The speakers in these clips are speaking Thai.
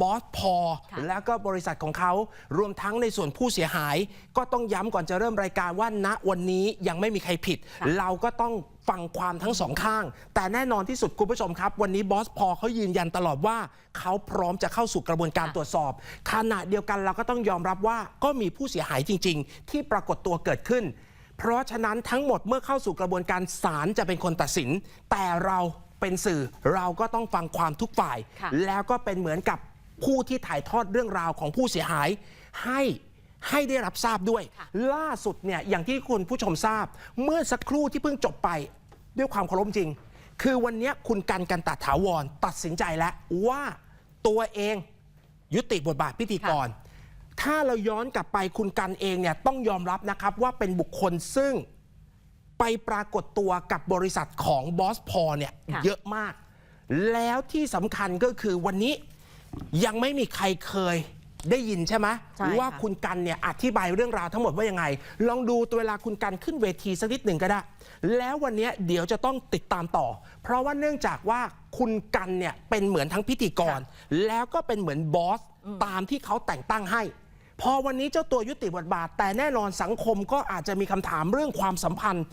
บอสพอค่ะแล้วก็บริษัทของเขารวมทั้งในส่วนผู้เสียหาย ก็ต้องย้ำก่อนจะเริ่มรายการว่าณวันนี้ยังไม่มีใครผิดค่ะเราก็ต้องฟังความทั้งสองข้าง แต่แน่นอนที่สุดคุณผู้ชมครับ วันนี้บอสพอเขายืนยันตลอดว่า เขาพร้อมจะเข้าสู่กระบวนการตรวจสอบ ขณะเดียวกันเราก็ต้องยอมรับว่าก็มีผู้เสียหายจริง ๆ ที่ปรากฏตัวเกิดขึ้น เพราะฉะนั้นทั้งหมดเมื่อเข้าสู่กระบวนการศาลจะเป็นคนตัดสิน แต่เราเป็นสื่อเราก็ต้องฟังความทุกฝ่ายค่ะแล้วก็เป็นเหมือนกับ ผู้ที่ถ่ายทอดเรื่องราวของผู้เสียหายให้ให้ได้รับทราบด้วย ล่าสุดเนี่ยอย่างที่คุณผู้ชมทราบ เมื่อสักครู่ที่เพิ่งจบไปด้วยความเคารพจริง คือวันเนี้ยคุณกันกันตาถาวรตัดสินใจแล้วว่าตัวเองยุติบทบาทพิธีกร ถ้าเราย้อนกลับไปคุณกันเองเนี่ยต้องยอมรับนะครับว่าเป็นบุคคลซึ่งไปปรากฏตัวกับบริษัทของบอสพอเนี่ยค่ะเยอะมาก แล้วที่สำคัญก็คือวันนี้ ยังไม่มีใครเคยได้ยินใช่ไหมใช่ค่ะ ว่าคุณกันเนี่ยอธิบายเรื่องราวทั้งหมดว่ายังไง ลองดูตัวเวลาคุณกันขึ้นเวทีสักนิดหนึ่งก็ได้ แล้ววันนี้เดี๋ยวจะต้องติดตามต่อ เพราะว่าเนื่องจากว่าคุณกันเนี่ยเป็นเหมือนทั้งพิธีกร แล้วก็เป็นเหมือนบอสตามที่เขาแต่งตั้งให้ พอวันนี้เจ้าตัวยุติบทบาท แต่แน่นอนสังคมก็อาจจะมีคำถามเรื่องความสัมพันธ์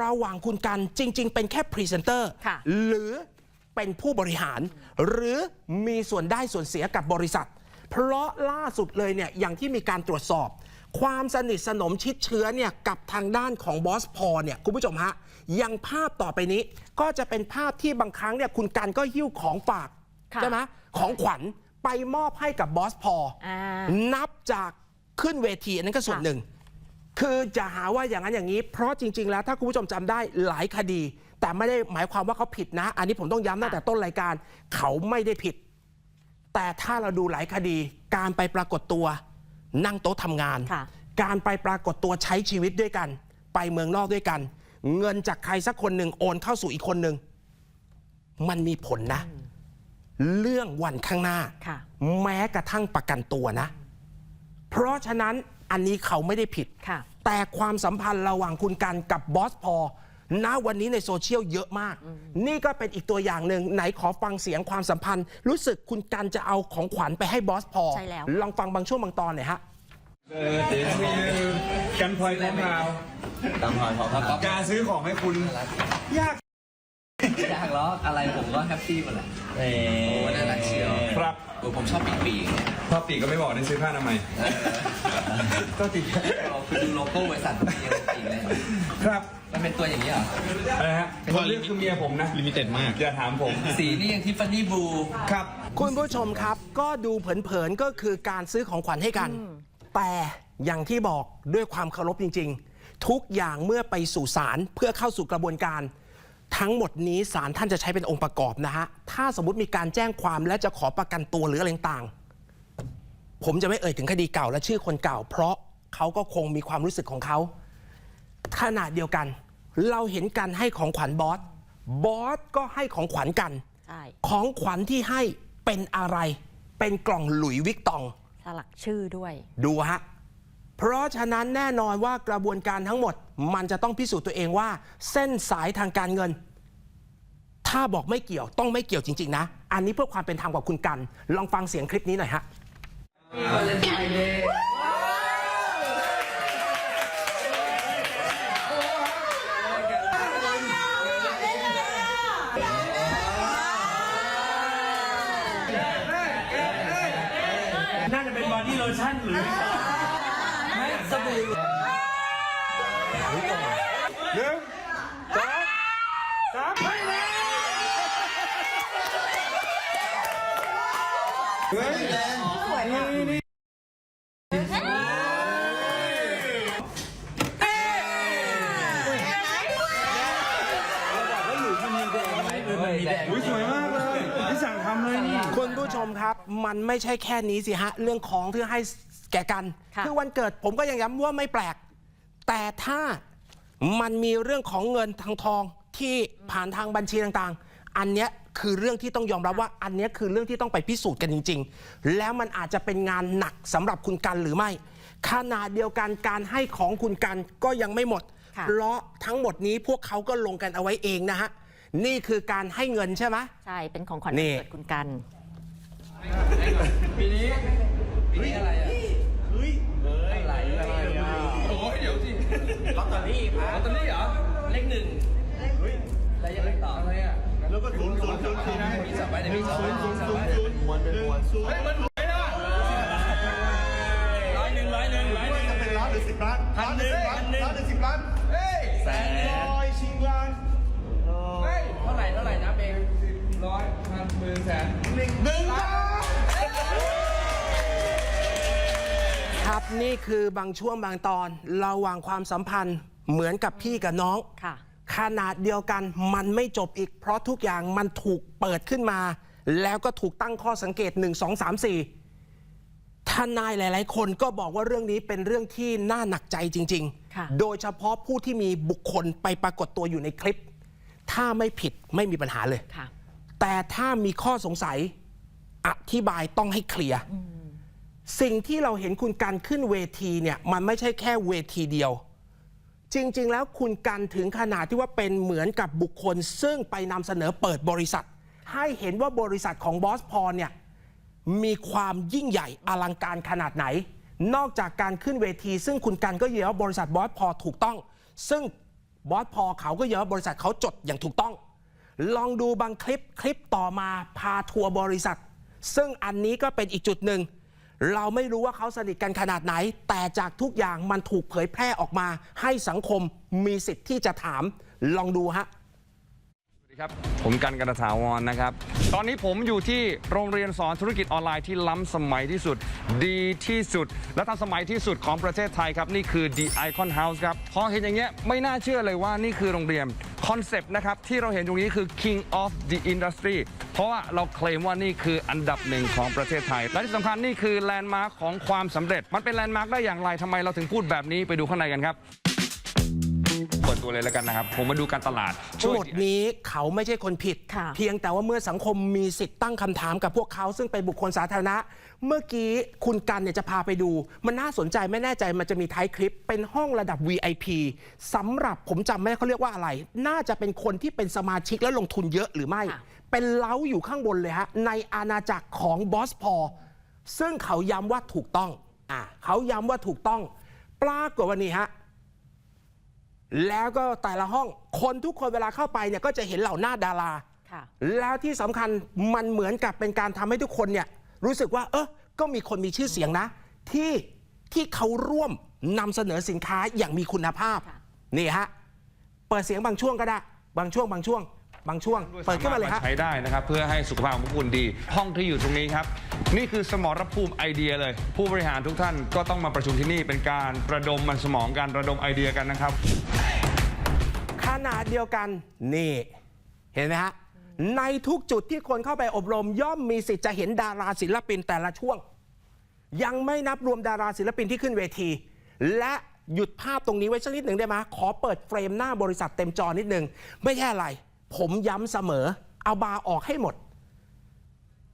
ระหว่างคุณกันจริง ๆ เป็นแค่พรีเซนเตอร์ค่ะ หรือ เป็นผู้บริหาร หรือมีส่วนได้ส่วนเสียกับบริษัท เพราะล่าสุดเลยเนี่ยอย่างที่มีการตรวจสอบ ความสนิทสนมชิดเชื้อเนี่ยกับทางด้านของบอสพอเนี่ยคุณผู้ชมฮะยังภาพต่อไปนี้ ก็จะเป็นภาพที่บางครั้งเนี่ยคุณกันก็หิ้วของฝากค่ะใช่ไหมของขวัญไปมอบให้กับบอสพออ่านับจากขึ้นเวทีอันนั้นก็ส่วนค่ะหนึ่ง คือจะหาว่าอย่างนั้นอย่างนี้ เพราะจริง ๆ แล้วถ้าคุณผู้ชมจำได้หลายคดี แต่ไม่ได้หมายความว่าเขาผิดนะ อันนี้ผมต้องย้ำตั้งแต่ต้นรายการ เขาไม่ได้ผิด แต่ถ้าเราดูหลายคดี การไปปรากฏตัว นั่งโต๊ะทำงาน ค่ะ การไปปรากฏตัวใช้ชีวิตด้วยกัน ไปเมืองนอกด้วยกัน เงินจากใครสักคนหนึ่งโอนเข้าสู่อีกคนหนึ่งมันมีผลนะ เรื่องวันข้างหน้า ค่ะ แม้กระทั่งประกันตัวนะ เพราะฉะนั้นอันนี้เขาไม่ได้ผิด ค่ะ แต่ความสัมพันธ์ระหว่างคุณกันกับบอสพอ ณวันนี้ในโซเชียลเยอะมาก นี่ก็เป็นอีกตัวอย่างหนึ่งไหนขอฟังเสียงความสัมพันธ์ รู้สึกคุณกันจะเอาของขวัญไปให้บอสพอใช่แล้ว ลองฟังบางช่วงบางตอนหน่อยฮะ birthday to you กันพลอยของเราตามพรของเขาครับการซื้อของให้คุณ ยาก อยากล้ออะไรผมก็แฮปปี้หมดแหละโอ้น่ารักเชียวครับ โอ้ผมชอบปีกปีกพอปีกก็ไม่บอกในซื้อผ้าทำไมยก็ติดเราคือดูโลโก้บริษัทมันยังปีกเลยครับ มันเป็นตัวอย่างนี้เหรอ อะไรฮะคนเลือกคือเมียผมนะ ลิมิเต็ดมาก อย่าถามผม สีนี่ยังทิฟฟานี่บลูครับ คุณผู้ชมครับก็ดูเผินๆก็คือการซื้อของขวัญให้กัน แต่อย่างที่บอกด้วยความเคารพจริง ๆ ทุกอย่างเมื่อไปสู่ศาลเพื่อเข้าสู่กระบวนการ ทั้งหมดนี้ศาลท่านจะใช้เป็นองค์ประกอบนะฮะ ถ้าสมมติมีการแจ้งความและจะขอประกันตัวหรืออะไรต่างๆผมจะไม่เอ่ยถึงคดีเก่าและชื่อคนเก่า เพราะเขาก็คงมีความรู้สึกของเขาขณะเดียวกัน เราเห็นการให้ของขวัญบอส บอสก็ให้ของขวัญกัน ใช่ของขวัญที่ให้เป็นอะไร เป็นกล่องหลุยส์วิกตอง สลักชื่อด้วย ดูฮะ เพราะฉะนั้นแน่นอนว่ากระบวนการทั้งหมด มันจะต้องพิสูจน์ตัวเองว่า เส้นสายทางการเงิน ถ้าบอกไม่เกี่ยวต้องไม่เกี่ยวจริง ๆ นะ อันนี้เพื่อความเป็นธรรมกับคุณกัน ลองฟังเสียงคลิปนี้หน่อยฮะน่าจะเป็นบอดี้โลชั่นหรือ สบู่หนึ่งสองสามไปเลยเฮ้ยอุ้ยสวยมากเลยที่สั่งทำเลยนี่คุณผู้ชมครับ มันไม่ใช่แค่นี้สิฮะ เรื่องของที่ให้ แก่กันค่ะอวันเกิดผมก็ยังย้ำว่าไม่แปลก แต่ถ้ามันมีเรื่องของเงินทางทองที่ผ่านทางบัญชีต่างๆ อันเนี้ยคือเรื่องที่ต้องยอมรับว่าอันเนี้ยคือเรื่องที่ต้องไปพิสูจน์กันจริง ๆ แล้วมันอาจจะเป็นงานหนักสำหรับคุณกันหรือไม่ขณะเดียวกันการให้ของคุณกันก็ยังไม่หมดค่ะเพราะทั้งหมดนี้พวกเขาก็ลงกันเอาไว้เองนะฮะ นี่คือการให้เงินใช่ไหมใช่ เป็นของขวัญนี่วัน ลอตเตอรี่รับลอตเตอรี่เหรอ เลขหนึ่งเแล้ยังไม่ต่อะไรอะแล้วก็ศูนย์ศูนย์ศูนย์ศูนย์นะมีสับไว้เดี๋ยวมีสับไว้ศูนย์ศูนย์ศูนย์มวนเป็นมวนศูนย์เฮ้ยมันหวยนะร้อยหนึ่งร้อยหนึ่งร้อยหนึ่งจะเป็นล้านหรือสิบล้านล้านหรือสิบล้านล้านหรือสิบล้านเฮ้ยแสนร้อยชิงล้านเฮ้ยเท่าไหร่เท่าไหร่นะเบงร้อยพันหมื่นแสน ครับ นี่คือบางช่วงบางตอนเราวางความสัมพันธ์เหมือนกับพี่กับน้อง ค่ะ ขนาดเดียวกันมันไม่จบอีก เพราะทุกอย่างมันถูกเปิดขึ้นมา แล้วก็ถูกตั้งข้อสังเกต 1 2 3 4ทนายหลาย ๆ คนก็บอกว่าเรื่องนี้เป็นเรื่องที่น่าหนักใจจริง ค่ะ ๆ โดยเฉพาะผู้ที่มีบุคคลไปปรากฏตัวอยู่ในคลิป ถ้าไม่ผิดไม่มีปัญหาเลย ค่ะ แต่ถ้ามีข้อสงสัยอธิบายต้องให้เคลียร์ สิ่งที่เราเห็นคุณกันขึ้นเวทีเนี่ยมันไม่ใช่แค่เวทีเดียว จริง ๆ แล้วคุณกันถึงขนาดที่ว่าเป็นเหมือนกับบุคคล ซึ่งไปนำเสนอเปิดบริษัท ให้เห็นว่าบริษัทของบอสพอเนี่ยมีความยิ่งใหญ่อลังการขนาดไหน นอกจากการขึ้นเวที ซึ่งคุณกันก็ยืนยันว่าบริษัทบอสพอถูกต้อง ซึ่งบอสพอเขาก็ยืนยันว่าบริษัทเขาจดอย่างถูกต้อง ลองดูบางคลิปคลิปต่อมาพาทัวร์บริษัท ซึ่งอันนี้ก็เป็นอีกจุดหนึ่ง เราไม่รู้ว่าเขาสนิทกันขนาดไหน แต่จากทุกอย่างมันถูกเผยแพร่ออกมา ให้สังคมมีสิทธิ์ที่จะถามลองดูฮะ ครับผมกันกันตถาวรนะครับ ตอนนี้ผมอยู่ที่โรงเรียนสอนธุรกิจออนไลน์ที่ล้ำสมัยที่สุด ดีที่สุด และทันสมัยที่สุดของประเทศไทยครับ นี่คือ The Icon House ครับ พอเห็นอย่างเงี้ยไม่น่าเชื่อเลยว่านี่คือโรงเรียนคอนเซปต์นะครับ ที่เราเห็นตรงนี้คือ King of the Industry เพราะว่าเราเคลมว่านี่คืออันดับหนึ่งของประเทศไทย และที่สำคัญนี่คือแลนด์มาร์คของความสำเร็จ มันเป็นแลนด์มาร์คได้อย่างไรทำไมเราถึงพูดแบบนี้ไปดูข้างในกันครับ เปิดตัวเลยแล้วกันนะครับ ผมมาดูการตลาดทั้งหมดนี้เขาไม่ใช่คนผิด ค่ะ เพียงแต่ว่าเมื่อสังคมมีสิทธิ์ตั้งคำถามกับพวกเขาซึ่งเป็นบุคคลสาธารณะ เมื่อกี้คุณกันเนี่ยจะพาไปดู มันน่าสนใจไม่แน่ใจมันจะมีท้ายคลิปเป็นห้องระดับ VIP สำหรับผมจำไม่ได้เขาเรียกว่าอะไร น่าจะเป็นคนที่เป็นสมาชิกและลงทุนเยอะหรือไม่ ค่ะ เป็นเล้าอยู่ข้างบนเลยฮะ ในอาณาจักรของบอสพอซึ่งเขาย้ำว่าถูกต้องอ่าเขาย้ำว่าถูกต้อง ปรากฏว่านี่ฮะ แล้วก็แต่ละห้องคนทุกคนเวลาเข้าไปเนี่ยก็จะเห็นเหล่าหน้าดาราค่ะ แล้วที่สำคัญมันเหมือนกับเป็นการทำให้ทุกคนเนี่ยรู้สึกว่า เออก็มีคนมีชื่อเสียงนะ ที่ที่เขาร่วมนำเสนอสินค้าอย่างมีคุณภาพ ค่ะ นี่ฮะ เปิดเสียงบางช่วงก็ได้ บางช่วงบางช่วง บางช่วงเปิดขึ้นมาเลยฮะใช้ได้นะครับเพื่อให้สุขภาพของพวกคุณดี ห้องที่อยู่ตรงนี้ครับ นี่คือสมรภูมิไอเดียเลย ผู้บริหารทุกท่านก็ต้องมาประชุมที่นี่เป็นการระดมมันสมองการระดมไอเดียกันนะครับขนาดเดียวกันนี่เห็นไหมฮะในทุกจุดที่คนเข้าไปอบรมย่อมมีสิทธิ์จะเห็นดาราศิลปินแต่ละช่วง ยังไม่นับรวมดาราศิลปินที่ขึ้นเวที และหยุดภาพตรงนี้ไว้สักนิดหนึ่งได้ไหมขอเปิดเฟรมหน้าบริษัทเต็มจอนิดหนึ่งไม่ใช่อะไร ผมย้ำเสมอ เอาบาร์ออกให้หมด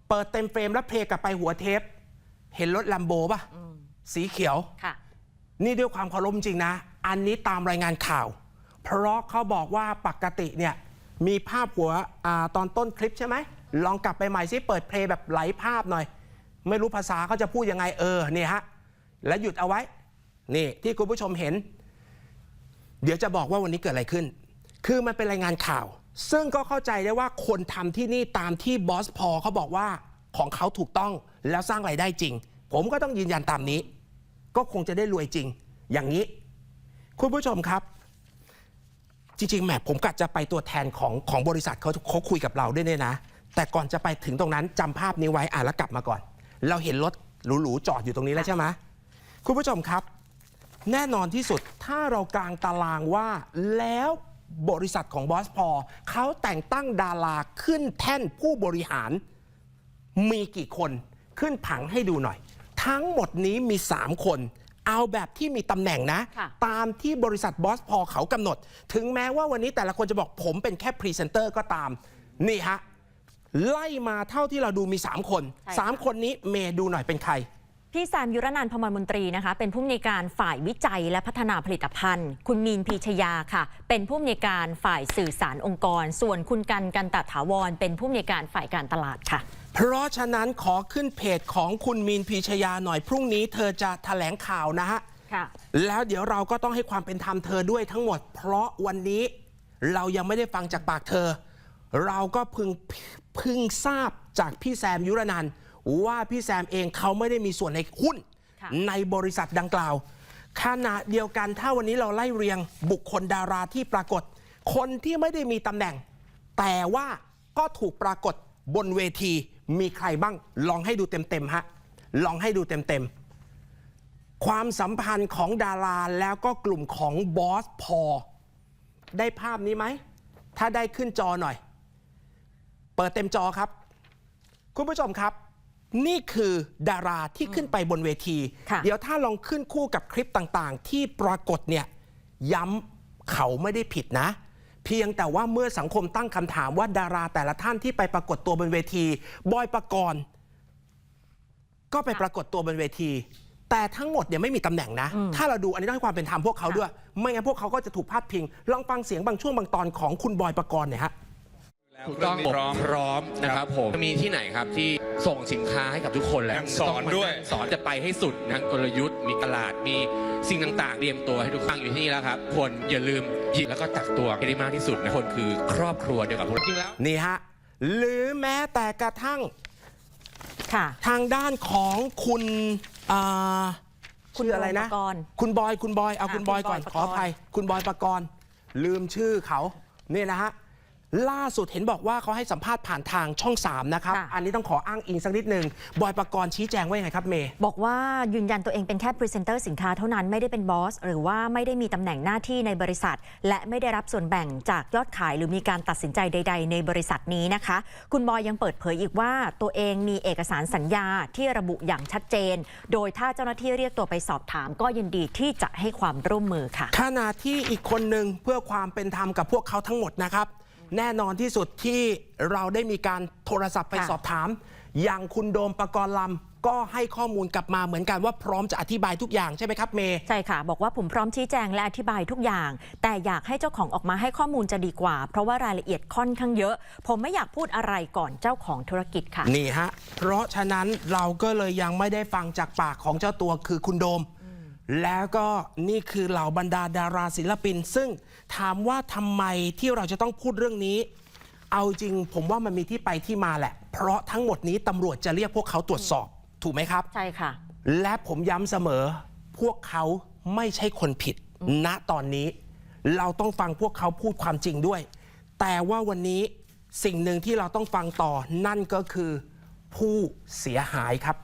เปิดเต็มเฟรมแล้วเพลย์กลับไปหัวเทป เห็นรถลัมโบป่ะ สีเขียว ค่ะ นี่ด้วยความเคารพจริงนะ อันนี้ตามรายงานข่าว เพราะเขาบอกว่าปกติเนี่ย มีภาพหัวอาตอนต้นคลิปใช่ไหม ลองกลับไปใหม่ซิเปิดเพลงแบบไหลภาพหน่อย ไม่รู้ภาษาเขาจะพูดยังไงเออเนี่ยฮะ แล้วหยุดเอาไว้ นี่ที่คุณผู้ชมเห็น เดี๋ยวจะบอกว่าวันนี้เกิดอะไรขึ้น คือมันเป็นรายงานข่าว ซึ่งก็เข้าใจได้ว่าคนทำที่นี่ตามที่บอสพอเขาบอกว่าของเขาถูกต้องแล้วสร้างรายได้จริง ผมก็ต้องยืนยันตามนี้ ก็คงจะได้รวยจริง อย่างนี้ คุณผู้ชมครับ จริงๆแหมผมกะจะไปตัวแทนของของบริษัทเขาเขาคุยกับเราด้วยเนี่ยนะ แต่ก่อนจะไปถึงตรงนั้นจำภาพนี้ไว้อะแล้วกลับมาก่อน เราเห็นรถหรูๆจอดอยู่ตรงนี้แล้วใช่ไหมคุณผู้ชมครับ แน่นอนที่สุดถ้าเรากลางตารางว่าแล้ว บริษัทของบอสพอเขาแต่งตั้งดาราขึ้นแท่นผู้บริหาร มีกี่คนขึ้นผังให้ดูหน่อย ทั้งหมดนี้มี 3 คน เอาแบบที่มีตำแหน่งนะ ค่ะ ตามที่บริษัทบอสพอเขากำหนด ถึงแม้ว่าวันนี้แต่ละคนจะบอกผมเป็นแค่พรีเซนเตอร์ก็ตาม นี่ฮะ ไล่มาเท่าที่เราดูมี 3 คน ใช่ค่ะ 3 คนนี้เมย์ดูหน่อยเป็นใคร พี่แซมยุรนันท์พมรมนตรีนะคะเป็นผู้อำนวยการฝ่ายวิจัยและพัฒนาผลิตภัณฑ์ คุณมีนพีชยาค่ะ เป็นผู้อำนวยการฝ่ายสื่อสารองค์กร ส่วนคุณกันกันตถาวร เป็นผู้อำนวยการฝ่ายการตลาดค่ะ เพราะฉะนั้นขอขึ้นเพจของคุณมีนพีชยาหน่อยพรุ่งนี้เธอจะแถลงข่าวนะฮะค่ะแล้วเดี๋ยวเราก็ต้องให้ความเป็นธรรมเธอด้วยทั้งหมด เพราะวันนี้เรายังไม่ได้ฟังจากปากเธอ เราก็เพึงเพึงทราบจากพี่แซมยุรนันท์ ว่าพี่แซมเองเขาไม่ได้มีส่วนในหุ้นค่ะในบริษัทดังกล่าวขณะเดียวกันถ้าวันนี้เราไล่เรียงบุคคลดาราที่ปรากฏ คนที่ไม่ได้มีตำแหน่ง แต่ว่าก็ถูกปรากฏบนเวทีมีใครบ้าง ลองให้ดูเต็มๆฮะลองให้ดูเต็มๆ ความสัมพันธ์ของดาราแล้วก็กลุ่มของบอสพอ ได้ภาพนี้ไหม ถ้าได้ขึ้นจอหน่อย เปิดเต็มจอครับ คุณผู้ชมครับ นี่คือดาราที่ขึ้นไปบนเวทีค่ะเดี๋ยวถ้าลองขึ้นคู่กับคลิปต่างๆ ที่ปรากฏเนี่ยย้ำเขาไม่ได้ผิดนะ เพียงแต่ว่าเมื่อสังคมตั้งคำถามว่าดาราแต่ละท่านที่ไปปรากฏตัวบนเวที บอยปกรณ์ก็ไปปรากฏตัวบนเวที แต่ทั้งหมดเนี่ยไม่มีตำแหน่งนะ ถ้าเราดูอันนี้ต้องให้ความเป็นธรรมพวกเขาด้วย ไม่งั้นพวกเขาก็จะถูกพาดพิง ลองฟังเสียงบางช่วงบางตอนของคุณบอยปกรณ์หน่อยฮะ ถูกต้องพร้อมพร้อมนะครับผมมีที่ไหนครับที่ส่งสินค้าให้กับทุกคนแหละยังสอนด้วยสอนจะไปให้สุดนะกลยุทธ์มีตลาดมีสิ่งต่างๆเตรียมตัวให้ทุกครั้งอยู่ที่นี่แล้วครับคนอย่าลืมหยิบแล้วก็ตักตัวให้ได้มากที่สุดนะคนคือครอบครัวเดียวกับพวกเราจริงแล้วนี่ฮะหรือแม้แต่กระทั่งค่ะทางด้านของคุณอ่าคุณชื่ออะไรนะบอยปกรณ์คุณบอยคุณบอยเอาอะคุณบอยก่อนคุณบอยปขกอรณ์อภัยคุณบอยปกรณ์ลืมชื่อเขานี่นะฮะ ล่าสุดเห็นบอกว่าเขาให้สัมภาษณ์ผ่านทางช่อง 3 นะครับ ค่ะ อันนี้ต้องขออ้างอิงสักนิดหนึ่งบอยปกรณ์ชี้แจงว่ายังไงครับเมย์ บอกว่ายืนยันตัวเองเป็นแค่พรีเซนเตอร์สินค้าเท่านั้นไม่ได้เป็นบอส หรือว่าไม่ได้มีตำแหน่งหน้าที่ในบริษัท และไม่ได้รับส่วนแบ่งจากยอดขายหรือมีการตัดสินใจใด ๆ ในบริษัทนี้นะคะ คุณบอยยังเปิดเผยอีกว่าตัวเองมีเอกสารสัญญาที่ระบุอย่างชัดเจน โดยถ้าเจ้าหน้าที่เรียกตัวไปสอบถาม ก็ยินดีที่จะให้ความร่วมมือค่ะ ขณะที่อีกคนหนึ่งเพื่อความเป็นธรรมกับพวกเขาทั้งหมดนะครับ แน่นอนที่สุดที่เราได้มีการโทรศัพท์ไปค่ะสอบถาม อย่างคุณโดมปกรณ์ลำก็ให้ข้อมูลกลับมาเหมือนกันว่าพร้อมจะอธิบายทุกอย่างใช่ไหมครับเมย์ใช่ค่ะ บอกว่าผมพร้อมชี้แจงและอธิบายทุกอย่าง แต่อยากให้เจ้าของออกมาให้ข้อมูลจะดีกว่า เพราะว่ารายละเอียดค่อนข้างเยอะ ผมไม่อยากพูดอะไรก่อนเจ้าของธุรกิจค่ะ นี่ฮะ เพราะฉะนั้นเราก็เลยยังไม่ได้ฟังจากปากของเจ้าตัวคือคุณโดม แล้วก็นี่คือเหล่าบรรดาดาราศิลปิน ซึ่งถามว่าทำไมที่เราจะต้องพูดเรื่องนี้ เอาจริงผมว่ามันมีที่ไปที่มาแหละ เพราะทั้งหมดนี้ตำรวจจะเรียกพวกเขาตรวจสอบ ถูกไหมครับ ใช่ค่ะ และผมย้ำเสมอ พวกเขาไม่ใช่คนผิด ณตอนนี้ เราต้องฟังพวกเขาพูดความจริงด้วย แต่ว่าวันนี้สิ่งหนึ่งที่เราต้องฟังต่อนั่นก็คือผู้เสียหายครับ